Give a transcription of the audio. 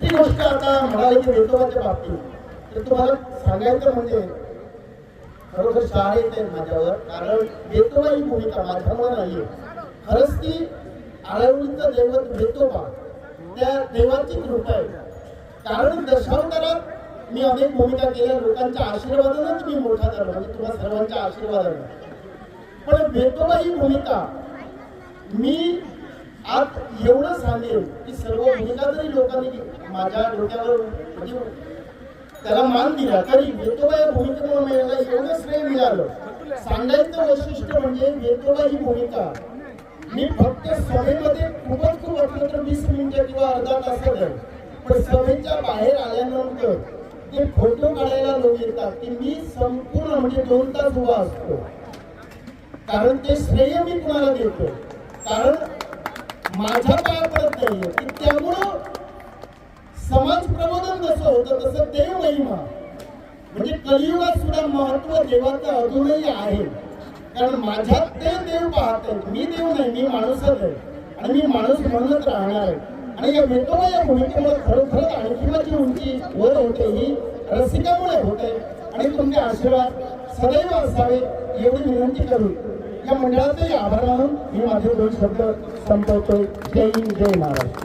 ती गोष्ट आता म्हणाली की वेतोबाच्या बाबतीत. तर तुम्हाला सांगायचं म्हणजे खरोखर शाळा येते माझ्यावर कारण वेतोबा ही भूमिका माझ्यावर नाहीये. खरंच ती आळवणीचा दैवत वेतोबा त्या देवाची कृपा आहे. कारण दशावतारात मी अनेक भूमिका केल्या लोकांच्या आशीर्वादानंच मी मोठा झालो म्हणजे तुम्हाला सर्वांच्या आशीर्वादानं. पण वेतोबा ही भूमिका मी आज एवढं सांगेन की सर्व भूमिका जरी लोकांनी माझ्या डोक्यावर म्हणजे त्याला मान दिला. तरी वेतोबा या भूमिकेमुळे मला एवढं श्रेय मिळालं. सांगायचं वैशिष्ट्य म्हणजे वेतोबा ही भूमिका. मी फक्त सभेमध्ये खूपच खूप वाटलं तर वीस मिनिटं किंवा अर्धा तास पण सभेच्या बाहेर आल्यानंतर ते फोटो काढायला लोक येतात. की मी संपूर्ण म्हणजे दोन तास उभा असतो. कारण ते श्रेय मी कुणाला देतो? कारण माझ्या पाया पडत नाहीये की त्यामुळं समाज प्रबोधन जसं होतं तसं देव महिमा. म्हणजे कलियुगात सुद्धा महत्त्व देवाचं अजूनही आहे. कारण माझ्यात ते देव पाहत आहेत. मी देव नाही मी माणूसच आहे. आणि मी माणूस म्हणूनच राहणार आहे. आणि या वेतोबा या भूमिकेमुळे खरोखरच आणखी उंची वर होते ही रसिकामुळे होते. आणि तुमचे आशीर्वाद सदैव असावे एवढी विनंती करू या मंडळाचे आभार मानून मी माझे दोन शब्द संपवतोय जय हिंद जय महाराष्ट्र